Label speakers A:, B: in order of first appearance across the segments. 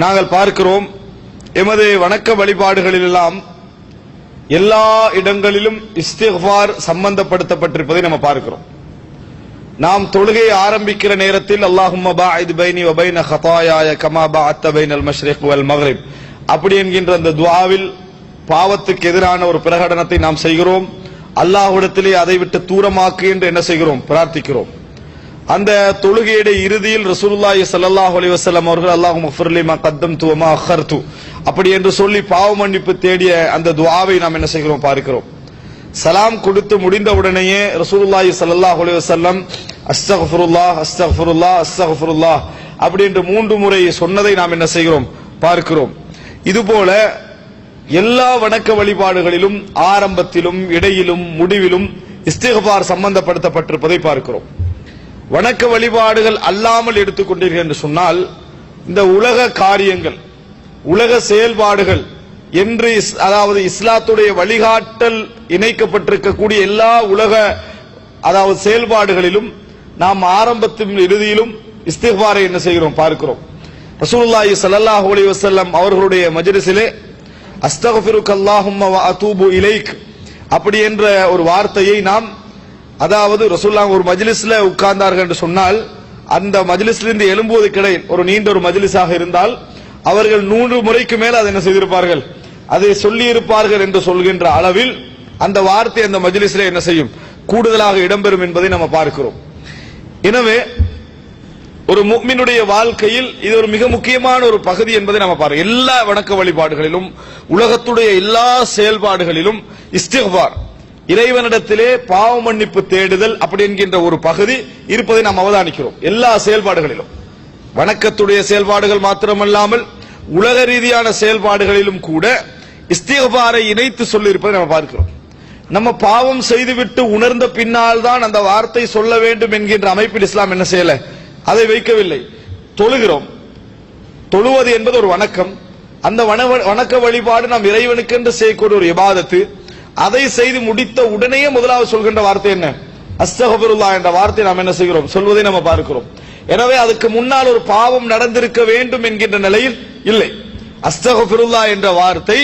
A: நாங்கள் பார்க்கிறோம் எமது வணக்க வழிபாடுகளிலெல்லாம் எல்லா இடங்களிலும் இஸ்திஃபார் சம்பந்தப்படுத்தப்பட்டிருப்பதை நம்ம பார்க்கிறோம். நாம் தொழுகையை ஆரம்பிக்கிற நேரத்தில் அல்லாஹும்ம பைனி வ ஹதாயாய கமா பஅத்த பைனல் மஷ்ரிக் வல் மக்ரிப். அப்படி என்கின்ற அந்த துவாவில் பாவத்துக்கு எதிரான ஒரு பிரகடனத்தை நாம் செய்கிறோம். அல்லாஹ்விடத்திலே அதை விட்டு தூரமாக்கு என்று என்ன செய்கிறோம்? பிரார்த்திக்கிறோம். அந்த தொழுகையுடைய இறுதியில் ரசூலுல்லாஹி சல்லாஹ் அலைஹி வஸல்லம் அவர்கள் அல்லாஹு மஃபிர்லி மா கத்தம்து வ அப்படி என்று சொல்லி பாவ மன்னிப்பு தேடிய அந்த துவாவை நாம் என்ன செய்கிறோம் பார்க்கிறோம். சலாம் கொடுத்து முடிந்த உடனேயே ரசூலுல்லாஹி ஸல்லல்லாஹு அலைஹி வஸல்லம் அஸ்தக்ஃபிருல்லாஹ் அஸ்தக்ஃபிருல்லாஹ் அஸ்தக்ஃபிருல்லாஹ். அப்படி என்று மூன்று முறை சொன்னதை நாம் என்ன செய்கிறோம் பார்க்கிறோம். இதுபோல எல்லா வணக்க வழிபாடுகளிலும் ஆரம்பத்திலும் இடையிலும் முடிவிலும் இஸ்திகபார் சம்பந்தப்படுத்தப்பட்டிருப்பதை பார்க்கிறோம். வணக்க வழிபாடுகள் அல்லாமல் எடுத்துக்கொண்டீர்கள் என்று சொன்னால் இந்த உலக காரியங்கள் உலக செயல்பாடுகள் என்று அதாவது இஸ்லாத்துடைய வழிகாட்டல் இணைக்கப்பட்டிருக்கக்கூடிய எல்லா உலக அதாவது செயல்பாடுகளிலும் நாம் ஆரம்பத்திலும் இறுதியிலும் இஸ்திக்பாரை என்ன செய்கிறோம் பார்க்கிறோம். ரசூலுல்லாஹி ஸல்லல்லாஹு அலைஹி வஸல்லம் அவர்களுடைய மஜ்லிஸிலே அஸ்தக்ஃபிருக்க அல்லாஹும்ம வ இலைக் அப்படி என்ற ஒரு வார்த்தையை நாம் அதாவது ரசூலுல்லாஹ் ஒரு மஜ்லிஸ்ல உட்கார்ந்தார்கள் என்று சொன்னால் அந்த மஜிலிஸ்லிருந்து எழும்புவது கிடையில் ஒரு நீண்ட ஒரு மஜ்லிஸாக இருந்தால் அவர்கள் நூறு முறைக்கு மேல் அதை என்ன செய்திருப்பார்கள்? அதை சொல்லி இருப்பார்கள் என்று சொல்கின்ற அளவில் அந்த வார்த்தை அந்த மஜ்லிஸிலே என்ன செய்யும்? கூடுதலாக இடம்பெறும் என்பதை நம்ம பார்க்கிறோம். எனவே ஒரு முக்மினுடைய வாழ்க்கையில் இது ஒரு மிக முக்கியமான ஒரு பகுதி என்பதை நம்ம பாருங்க எல்லா வணக்க வழிபாடுகளிலும் உலகத்துடைய எல்லா செயல்பாடுகளிலும் இஸ்திஹார் இறைவனிடத்திலே பாவ மன்னிப்பு தேடுதல் அப்படி என்கின்ற ஒரு பகுதி இருப்பதை நாம் அவதானிக்கிறோம். எல்லா செயல்பாடுகளிலும். வணக்கத்துடைய செயல்பாடுகள் மாத்திரமல்லாமல் உலக ரீதியான செயல்பாடுகளிலும் கூட இஸ்திகபாரை இணைத்து சொல்லியிருப்பதை நம்ம பார்க்கிறோம். நம்ம பாவம் செய்துவிட்டு உணர்ந்த பின்னால் தான் அந்த வார்த்தை சொல்ல வேண்டும் என்கின்ற அமைப்பில் இஸ்லாம் என்ன செய்யல? அதை வைக்கவில்லை. தொழுகிறோம். தொழுவது என்பது ஒரு வணக்கம். அந்த வன- வணக்க வழிபாடு நாம் இறைவனுக்கென்று செய்யக்கூடிய ஒரு இபாதத்து அதை செய்து முடித்த உடனே முதலாவது சொல்கின்ற வார்த்தை என்ன? அஸ்தகபருல்லா என்ற வார்த்தை நாம் என்ன செய்கிறோம்? சொல்வதை நம்ம பார்க்கிறோம். எனவே அதுக்கு முன்னால் ஒரு பாவம் நடந்திருக்க வேண்டும் என்கின்ற நிலையில் இல்லை. அஸ்தகபிருல்லா என்ற வார்த்தை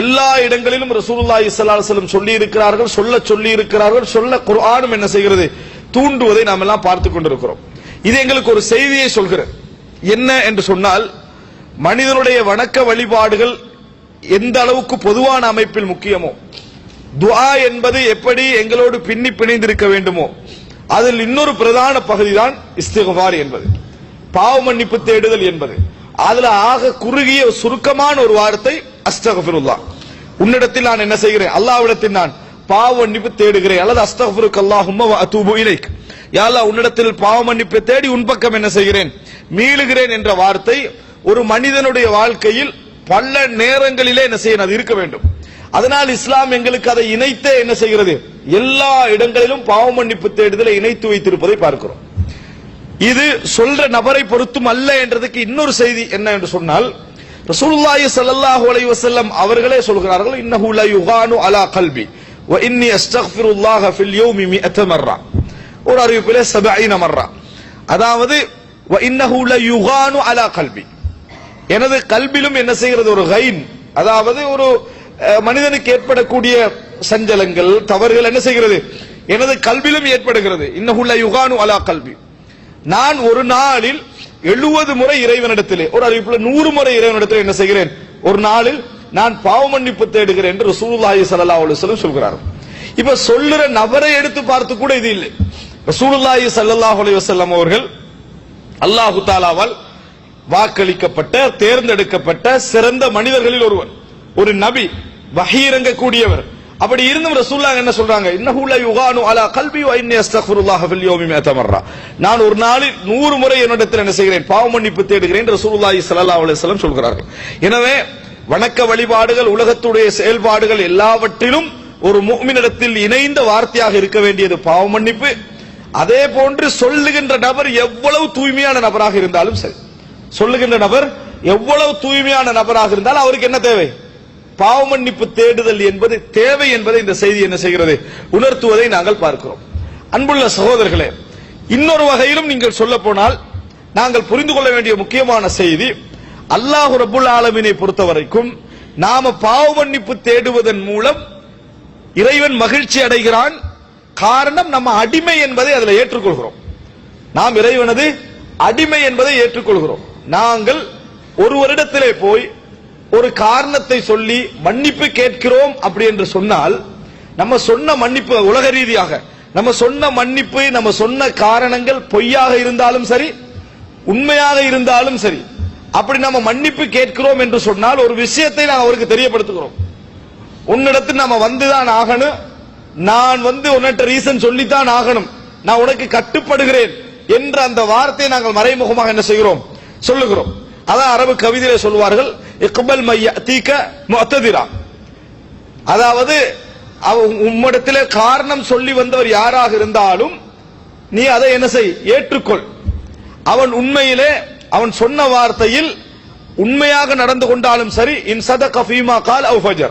A: எல்லா இடங்களிலும் ரசூலுல்லா ஸல்லல்லாஹு அலைஹி சொல்லி இருக்கிறார்கள் சொல்ல சொல்லி இருக்கிறார்கள் சொல்ல குர்ஆனும் என்ன செய்கிறது? தூண்டுவதை நாம் எல்லாம் பார்த்து கொண்டிருக்கிறோம். இது எங்களுக்கு ஒரு செய்தியை சொல்கிறது. என்ன என்று சொன்னால் மனிதனுடைய வணக்க வழிபாடுகள் எந்த அளவுக்கு பொதுவான அமைப்பில் முக்கியமோ துஆ என்பது எப்படி எங்களோடு பின்னி பிணைந்திருக்க வேண்டுமோ அதில் இன்னொரு பிரதான பகுதி தான் இஸ்திகபார் என்பது. பாவ மன்னிப்பு தேடுதல் என்பது. அதுல ஆக குறுகிய சுருக்கமான ஒரு வார்த்தை அஸ்தகபிருல்லா உன்னிடத்தில் நான் என்ன செய்கிறேன்? அல்லாவிடத்தில் நான் பாவ மன்னிப்பு தேடுகிறேன். அல்லது அஸ்தகபிருக் அல்லாஹும்ம வ அதூபு இலைக். உன்னிடத்தில் பாவ மன்னிப்பை தேடி உன் பக்கம் என்ன செய்கிறேன்? மீளுகிறேன் என்ற வார்த்தை ஒரு மனிதனுடைய வாழ்க்கையில் பல நேரங்களிலே என்ன செய்யணும்? அது இருக்க வேண்டும். அதனால் இஸ்லாம் எங்களுக்கு அதை இணைத்தே என்ன செய்கிறது? எல்லா இடங்களிலும் பாவ மன்னிப்பு தேடுதலை இணைத்து வைத்திருப்பதை பார்க்கிறோம். இது சொல்ற நபரை பொறுத்தும் அல்ல என்றதுக்கு இன்னொரு செய்தி என்ன என்று சொன்னால் ரசூலுல்லாஹி ஸல்லல்லாஹு அலைஹி வஸல்லம் அவர்களே சொல்கிறார்கள் இன்னஹு லா யுகானு அலா கல்பி வ இன்னி அஸ்தக்ஃபிருல்லாஹ ஃபில் யௌமி மிஅத மர்ரா. ஒரு அறிவிப்பிலே 70 மர்ரா. அதாவது வ இன்னஹு லா யுகானு அலா கல்பி. எனது கல்விலும் என்ன செய்கிறது? ஒரு கைன் அதாவது ஒரு மனிதனுக்கு ஏற்படக்கூடிய சஞ்சலங்கள் தவறுகள் என்ன செய்கிறது? எனது கல்விலும் ஏற்படுகிறது. இன்னகுள்ள யுகானு அலா கல்வி. நான் ஒரு நாளில் எழுபது முறை இறைவனிடத்திலே ஒரு அறிவிப்புல நூறு முறை இறைவனிடத்திலே என்ன செய்கிறேன்? ஒரு நாளில் நான் பாவ மன்னிப்பு தேடுகிறேன் என்று ரசூலுல்லாஹி சல்லா அலுவலம் சொல்கிறார். இப்ப சொல்லுற நபரை எடுத்து பார்த்து கூட இது இல்லை. ரசூலுல்லாஹி சல்லாஹ் அலுவலம் அவர்கள் அல்லாஹு தாலாவால் வாக்களிக்கப்பட்ட தேர்ந்தெடுக்கப்பட்ட சிறந்த மனிதர்களில் ஒருவர் ஒரு நபி வஹி இறங்கக்கூடியவர் அப்படி இருந்தும் ரசூலுல்லாஹ் என்ன சொல்றாங்க? இன்னஹு லா யுகானு அலா கல்பி வ இன்னி அஸ்தக்ஃபிருல்லாஹ ஃபில் யௌமி மிஅத மர்ரா. நான் ஒரு நாளில் 100 முறை என்னிடத்தில் என்ன செய்கிறேன்? பாவ மன்னிப்பு தேடுகிறேன் ரசூலுல்லாஹி ஸல்லல்லாஹு அலைஹி வஸல்லம் சொல்கிறார்கள். எனவே வணக்க வழிபாடுகள் உலகத்துடைய செயல்பாடுகள் எல்லாவற்றிலும் ஒரு முஃமினிடத்தில் இணைந்த வார்த்தையாக இருக்க வேண்டியது பாவ மன்னிப்பு. அதே போன்று சொல்லுகின்ற நபர் எவ்வளவு தூய்மையான நபராக இருந்தாலும் சரி. சொல்லுகின்ற நபர் எவ்வளவு தூய்மையான நபராக இருந்தாலும் அவருக்கு என்ன தேவை? பாவ மன்னிப்பு தேடுதல் என்பது தேவை என்பதை இந்த செய்தி என்ன செய்கிறது? உணர்த்துவதை நாங்கள் பார்க்கிறோம். அன்புள்ள சகோதரர்களே இன்னொரு வகையிலும் நீங்கள் சொல்ல போனால் நாங்கள் புரிந்து கொள்ள வேண்டிய முக்கியமான செய்தி அல்லாஹு ரபுல் ஆலமினை பொறுத்த வரைக்கும் நாம பாவ மன்னிப்பு தேடுவதன் மூலம் இறைவன் மகிழ்ச்சி அடைகிறான். காரணம் நம்ம அடிமை என்பதை அதில் ஏற்றுக்கொள்கிறோம். நாம் இறைவனது அடிமை என்பதை ஏற்றுக்கொள்கிறோம். நாங்கள் ஒருவரிடத்திலே போய் ஒரு காரணத்தை சொல்லி மன்னிப்பு கேட்கிறோம் அப்படி என்று சொன்னால் நம்ம சொன்ன மன்னிப்பு உலக ரீதியாக நம்ம சொன்ன மன்னிப்பு நம்ம சொன்ன காரணங்கள் பொய்யாக இருந்தாலும் சரி உண்மையாக இருந்தாலும் சரி அப்படி நம்ம மன்னிப்பு கேட்கிறோம் என்று சொன்னால் ஒரு விஷயத்தை நான் அவருக்கு தெரியப்படுத்துகிறோம். உன்னிடத்தில் நம்ம வந்துதான் ஆகணும். நான் வந்து உன்னிட்ட ரீசன் சொல்லித்தான் ஆகணும். நான் உனக்கு கட்டுப்படுகிறேன் என்ற அந்த வார்த்தையை நாங்கள் மறைமுகமாக என்ன செய்கிறோம்? சொல்லுகிறோம். அதான் அரபு கவிதையில சொல்வார்கள் இக்பல் மைய தீக்க முத்ததிரா அதாவது அவ- உம்மிடத்திலே காரணம் சொல்லி வந்தவர் யாராக இருந்தாலும் நீ அதை என்ன செய் ஏற்றுக்கொள். அவன் உண்மையிலே அவன் சொன்ன வார்த்தையில் உண்மையாக நடந்து கொண்டாலும் சரி இன் சத கஃபீமா கால் அவு ஃபஜர்.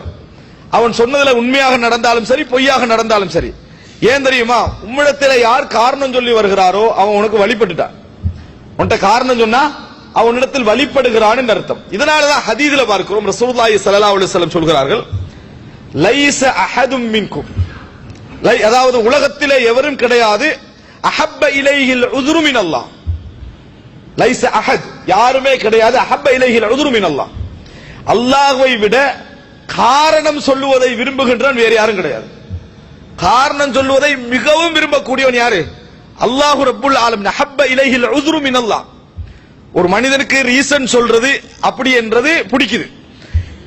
A: அவன் சொன்னதுல உண்மையாக நடந்தாலும் சரி பொய்யாக நடந்தாலும் சரி. ஏன் தெரியுமா? உம்மிடத்தில் யார் காரணம் சொல்லி வருகிறாரோ அவன் உனக்கு வழிபட்டுட்டான். உன்கிட்ட காரணம் சொன்னா அவனிடத்தில் வழிபடுகிறான் அர்த்தம். இதனாலதான் ஹதீதுல பார்க்கிறோம் ரசூலுல்லாஹி ஸல்லல்லாஹு அலைஹி வஸல்லம் சொல்கிறார்கள் லைஸ அஹதும் மின்கும். லை அதாவது உலகத்திலே எவரும் கிடையாது. அஹப்ப இலைஹில் உதுரு மின் அல்லாஹ் லைஸ அஹத் யாருமே கிடையாது. அஹப்ப இலைஹில் உதுரு மின் அல்லாஹ் அல்லாஹ்வை விட காரணம் சொல்லுவதை விரும்புகின்றான் வேறு யாரும் கிடையாது. காரணம் சொல்லுவதை மிகவும் விரும்பக்கூடியவன் யாரு? அல்லாஹு ரப்புல் ஆலம் அஹப்ப இலைஹில் உதுரு மின் அல்லாஹ் ஒரு மனிதனுக்கு ரீசன் சொல்றது அப்படி என்றது பிடிக்குது.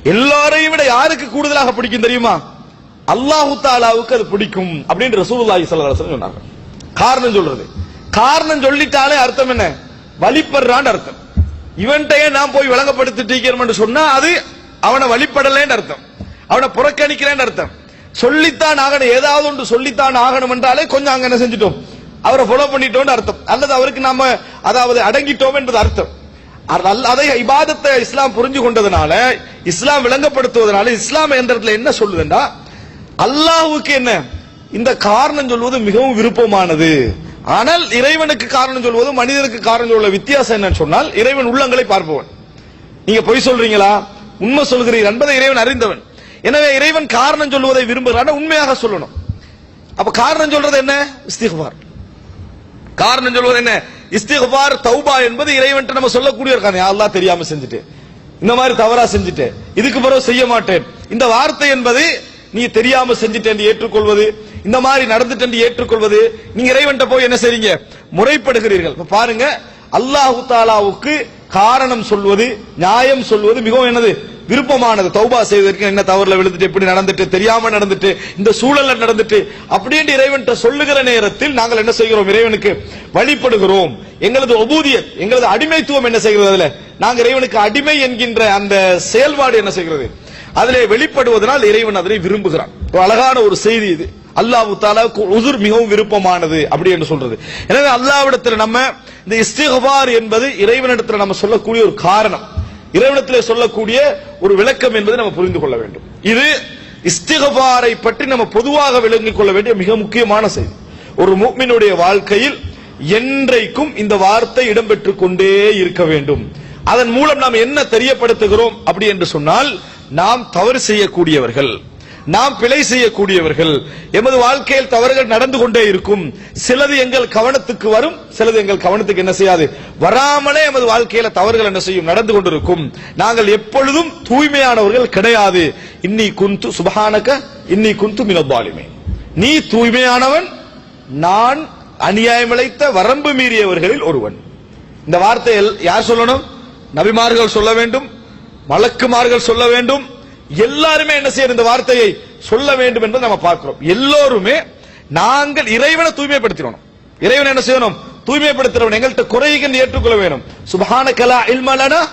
A: எல்லாரையும் விட யாருக்கு கூடுதலாக பிடிக்கும் தெரியுமா? அல்லாஹு தாலாவுக்கு அது பிடிக்கும் அப்படின்னு ரசூலுல்லாஹி ஸல்லல்லாஹு சொன்னாங்க. காரணம் சொல்றது. காரணம் சொல்லிட்டாலே அர்த்தம் என்ன? வழிபடுறான்னு அர்த்தம். இவன்கிட்டயே நான் போய் விளங்கப்படுத்திட்டு சொன்னா அது அவனை வழிபடலைன்னு அர்த்தம். அவனை புறக்கணிக்கிறேன்னு அர்த்தம். சொல்லித்தான் ஆகணும். ஏதாவது ஒன்று சொல்லித்தான் ஆகணும் என்றாலே கொஞ்சம் அங்க என்ன செஞ்சிட்டோம்? அவரை ஃபாலோ பண்ணிட்டோம்னு அர்த்தம். அல்லது அவருக்கு நாம அதாவது அடங்கிட்டோம் என்பது அர்த்தம். அது- அதை இபாதத்தை இஸ்லாம் புரிஞ்சு கொண்டதுனால இஸ்லாம் விளங்கப்படுத்துவதனால இஸ்லாம் என்ற இடத்துல என்ன சொல்லுதுன்னா அல்லாஹுக்கு என்ன? இந்த காரணம் சொல்வது மிகவும் விருப்பமானது. ஆனால் இறைவனுக்கு காரணம் சொல்வது மனிதனுக்கு காரணம் சொல்ல வித்தியாசம் என்னன்னு சொன்னால் இறைவன் உள்ளங்களை பார்ப்பவன். நீங்க பொய் சொல்றீங்களா? உண்மை சொல்கிறீர்கள் என்பதை இறைவன் அறிந்தவன். எனவே இறைவன் காரணம் சொல்வதை விரும்புகிறான். உண்மையாக சொல்லணும். அப்ப காரணம் சொல்றது என்ன? இஸ்திக்பார் காரணம் சொல்வது என்ன? இஸ்திக்பார் தௌபா என்பது இறைவன்ட்ட நம்ம சொல்லக்கூடிய இருக்காங்க யா தெரியாம செஞ்சுட்டு. இந்த மாதிரி தவறா செஞ்சுட்டேன் இதுக்கு பிறகு செய்ய மாட்டேன். இந்த வார்த்தை என்பது நீ தெரியாம செஞ்சுட்டேன் ஏற்றுக்கொள்வது இந்த மாதிரி நடந்துட்டு என்று ஏற்றுக்கொள்வது நீங்க இறைவன்ட்ட போய் என்ன செய்றீங்க? முறைப்படுகிறீர்கள். இப்ப பாருங்க அல்லாஹு தாலாவுக்கு காரணம் சொல்வது நியாயம் சொல்வது மிகவும் என்னது? விருப்பமானது தௌபா செய்வதற்கு என்ன தவறுல விழுந்துட்டு எப்படி நடந்துட்டு தெரியாம நடந்துட்டு இந்த சூழல்ல நடந்துட்டு அப்படின்னு இறைவன் சொல்லுகிற நேரத்தில் நாங்கள் என்ன செய்கிறோம்? இறைவனுக்கு வழிபடுகிறோம். எங்களது ஒபூதியத் எங்களது அடிமைத்துவம் என்ன செய்கிறது அதுல? நாங்க இறைவனுக்கு அடிமை என்கின்ற அந்த செயல்பாடு என்ன செய்கிறது? அதிலே வெளிப்படுவதனால் இறைவன் அதனை விரும்புகிறான். ஒரு அழகான ஒரு செய்தி இது. அல்லாஹு உதிர் மிகவும் விருப்பமானது அப்படி என்று சொல்றது. எனவே அல்லாவிடத்தில் நம்ம இந்த இஸ்திகபார் என்பது இறைவனிடத்தில் நம்ம சொல்லக்கூடிய ஒரு காரணம். இறைவனத்தில் சொல்லக்கூடிய ஒரு விளக்கம் என்பதை நம்ம புரிந்து கொள்ள வேண்டும். இது இஸ்திகபாரை பற்றி நம்ம பொதுவாக விளங்கிக் கொள்ள வேண்டிய மிக முக்கியமான செய்தி. ஒரு மூமினுடைய வாழ்க்கையில் என்றைக்கும் இந்த வார்த்தை இடம்பெற்றுக் கொண்டே இருக்க வேண்டும். அதன் மூலம் நாம் என்ன தெரியப்படுத்துகிறோம் அப்படி என்று சொன்னால் நாம் தவறு செய்யக்கூடியவர்கள். நாம் பிழை செய்யக்கூடியவர்கள். எமது வாழ்க்கையில் தவறுகள் நடந்து கொண்டே இருக்கும். சிலது எங்கள் கவனத்துக்கு வரும் சிலது எங்கள் கவனத்துக்கு என்ன செய்யாது. வராமலே எமது வாழ்க்கையில தவறுகள் என்ன செய்யும் நடந்து கொண்டிருக்கும். நாங்கள் எப்பொழுதும் தூய்மையானவர்கள் கிடையாது. இன்னி குந்து சுபஹானக இன்னி குந்து மினபாலிமே நீ தூய்மையானவன் நான் அநியாயம் இழைத்த வரம்பு மீறியவர்களில் ஒருவன். இந்த வார்த்தையில் யார் சொல்லணும்? நபிமார்கள் சொல்ல வேண்டும் மலக்குமார்கள் சொல்ல வேண்டும் எல்லாருமே என்ன செய்யணும் இந்த வார்த்தையை சொல்ல வேண்டும் என்பதை நம்ம பார்க்கிறோம். எல்லோருமே நாங்கள் இறைவனை தூய்மைப்படுத்தினோம். இறைவனை என்ன செய்யணும்? தூய்மைப்படுத்துறவன் எங்கள்கிட்ட குறைகள் ஏற்றுக்கொள்ள வேணும். சுபஹான கலா இல்மலனா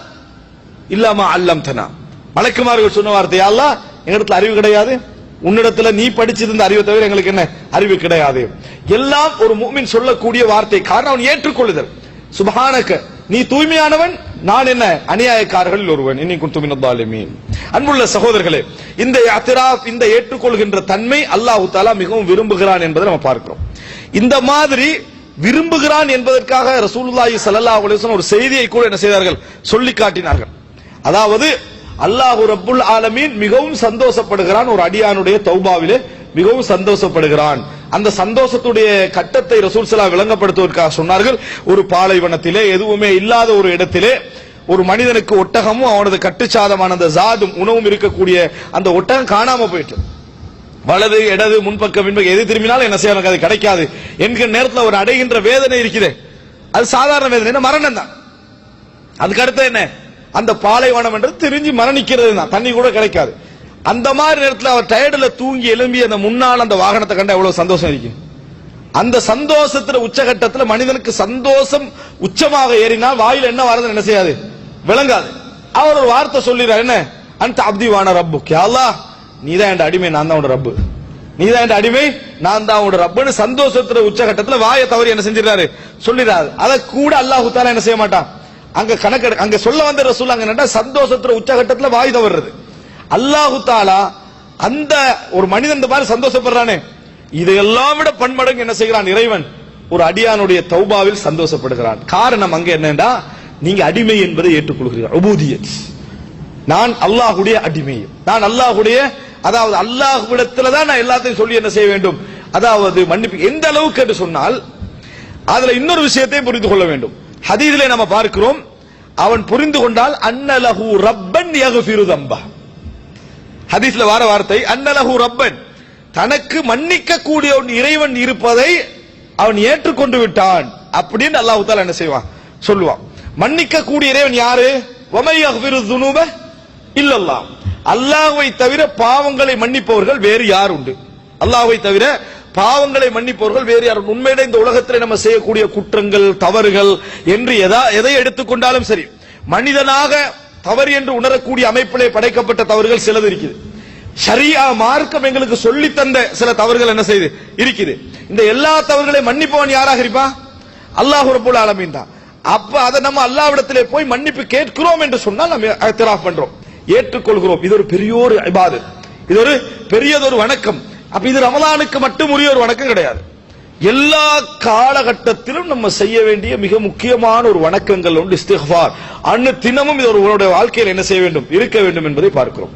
A: இல்லாம அல்லம் தனா மலைக்குமார்கள் சொன்ன வார்த்தையா அல்லாஹ் எங்களிடத்துல அறிவு கிடையாது. உன்னிடத்துல நீ படிச்சிருந்த அறிவை தவிர எங்களுக்கு என்ன? அறிவு கிடையாது. எல்லாம் ஒரு மூமின் சொல்லக்கூடிய வார்த்தை. காரணம் அவன் ஏற்றுக்கொள்ளுதல். சுபஹானக்க நீ தூய்மையானவன் நான் என்ன? அநியாயக்காரர்களில் ஒருவன். இன்னி குத்துமின் அன்புள்ள சகோதரர்களே இந்த அத்திராப் இந்த ஏற்றுக்கொள்கின்ற தன்மை அல்லாஹு தாலா மிகவும் விரும்புகிறான் என்பதை நம்ம பார்க்கிறோம். இந்த மாதிரி விரும்புகிறான் என்பதற்காக ரசூலுல்லாஹி சல்லா அலைஹி ஒரு செய்தியை கூட என்ன செய்தார்கள்? சொல்லி காட்டினார்கள். அதாவது அல்லாஹு ரப்புல் ஆலமீன் மிகவும் சந்தோஷப்படுகிறான். ஒரு அடியானுடைய தௌபாவிலே மிகவும் சந்தோஷப்படுகிறான். அந்த சந்தோஷத்துடைய கட்டத்தை ரசூல் விளங்கப்படுத்துவதற்காக சொன்னார்கள் ஒரு பாலைவனத்திலே எதுவுமே இல்லாத ஒரு இடத்திலே ஒரு மனிதனுக்கு ஒட்டகமும் அவனது கட்டுச்சாதமான அந்த ஜாதும் உணவும் இருக்கக்கூடிய அந்த ஒட்டகம் காணாம போயிட்டு. வலது இடது முன்பக்கம் பின்பக்கம் எது திரும்பினாலும் என்ன செய்ய எனக்கு அது கிடைக்காது. என்கிற நேரத்தில் ஒரு அடைகின்ற வேதனை இருக்குது. அது சாதாரண வேதனை என்ன மரணம் தான். அதுக்கு அடுத்து என்ன? அந்த பாலைவனம் என்று தெரிஞ்சு மரணிக்கிறது தான் தண்ணி கூட கிடைக்காது. அந்த மாதிரி நேரத்தில் அவர் டயர்டில் தூங்கி எழும்பி அந்த முன்னால் அந்த வாகனத்தை கண்டா எவ்வளவு சந்தோஷம் இருக்கும் அந்த சந்தோஷத்துல உச்சகட்டத்தில் மனிதனுக்கு சந்தோஷம் உச்சமாக ஏறினால் வாயில் என்ன வருதுன்னு என்ன செய்யாது? விளங்காது. அவர் ஒரு வார்த்தை சொல்லிடுறார் என்ன? அந்த அப்திவான ரப்பு கேலா நீ தான் என் அடிமை நான் தான் உன் ரப்பு. நீதான் என் அடிமை நான் தான் உன் ரப்புன்னு சந்தோஷத்துல உச்சகட்டத்தில் வாயை தவறி என்ன செஞ்சிடறாரு? சொல்லிடுறாரு. அதை கூட அல்லாஹு தாலா என்ன செய்ய மாட்டான். அங்க கணக்கு அங்க சொல்ல வந்த ரசூல் அங்க சந்தோஷத்துல உச்சகட்டத்தில் வாய் தவறுறது. அல்லாஹு தாலா அந்த ஒரு மனிதன் இந்த மாதிரி சந்தோஷப்படுறானே. இதையெல்லாம் விட பன்மடங்கு என்ன செய்கிறான்? இறைவன் ஒரு அடியானுடைய தௌபாவில் சந்தோஷப்படுகிறான். காரணம் அங்க என்னன்னா நீங்க அடிமை என்பதை ஏற்றுக்கொள்கிறீர்கள். உபூதியத். நான் அல்லாஹுடைய அடிமை. நான் அல்லாஹுடைய அதாவது அல்லாஹ்விடத்துல தான் நான் எல்லாத்தையும் சொல்லி என்ன செய்ய வேண்டும்? அதாவது மன்னிப்பு. எந்த அளவுக்கு என்று சொன்னால் அதுல இன்னொரு விஷயத்தை புரிந்து கொள்ள வேண்டும். ஹதீதிலே நம்ம பார்க்கிறோம் அவன் புரிந்து கொண்டால் அன்னலஹு ரப்பன் யகுஃபிரு தம்பா ஹதீஸ்ல வார வார்த்தை அன்னலஹு ரப்பன். தனக்கு மன்னிக்க கூடிய இறைவன் இருப்பதை அவன் ஏற்றுக்கொண்டு விட்டான். அப்படின்னு அல்லாஹு தாலா என்ன செய்வான்? சொல்லுவான். மன்னிக்க கூடிய இறைவன் யாரு? வமை யகுஃபிரு துனூப இல்லல்லாஹ். அல்லாஹ்வை தவிர பாவங்களை மன்னிப்பவர்கள் வேறு யார் உண்டு? அல்லாஹ்வை தவிர பாவங்களை மன்னிப்பவர்கள் வேறு யார் உண்மையிட இந்த உலகத்தில் நம்ம செய்யக்கூடிய குற்றங்கள் தவறுகள் என்று எதா எதை எடுத்துக்கொண்டாலும் சரி மனிதனாக தவறு என்று உணரக்கூடிய அமைப்பிலே படைக்கப்பட்ட தவறுகள் சிலது இருக்குது. ஷரியா மார்க்கம் எங்களுக்கு சொல்லி தந்த சில தவறுகள் என்ன செய்து? இருக்குது. இந்த எல்லா தவறுகளையும் மன்னிப்பவன் யாராக இருப்பான் அல்லாஹ் ரப்பல் ஆலமீன் தான். அப்ப அதை நம்ம அல்லாவிடத்திலே போய் மன்னிப்பு கேட்கிறோம் என்று சொன்னால் நம்ம இத்திராஃப் பண்றோம். ஏற்றுக்கொள்கிறோம். இது ஒரு பெரிய ஒரு இபாதத். இது ஒரு பெரியதொரு வணக்கம். அப்ப இது ரமலானுக்கு மட்டும் உரிய ஒரு வணக்கம் கிடையாது. எல்லா காலகட்டத்திலும் நம்ம செய்ய வேண்டிய மிக முக்கியமான ஒரு வணக்கங்கள் உண்டு இஸ்திஃபார் அன்னு தினமும் இது ஒரு வாழ்க்கையில் என்ன செய்ய வேண்டும்? இருக்க வேண்டும் என்பதை பார்க்கிறோம்.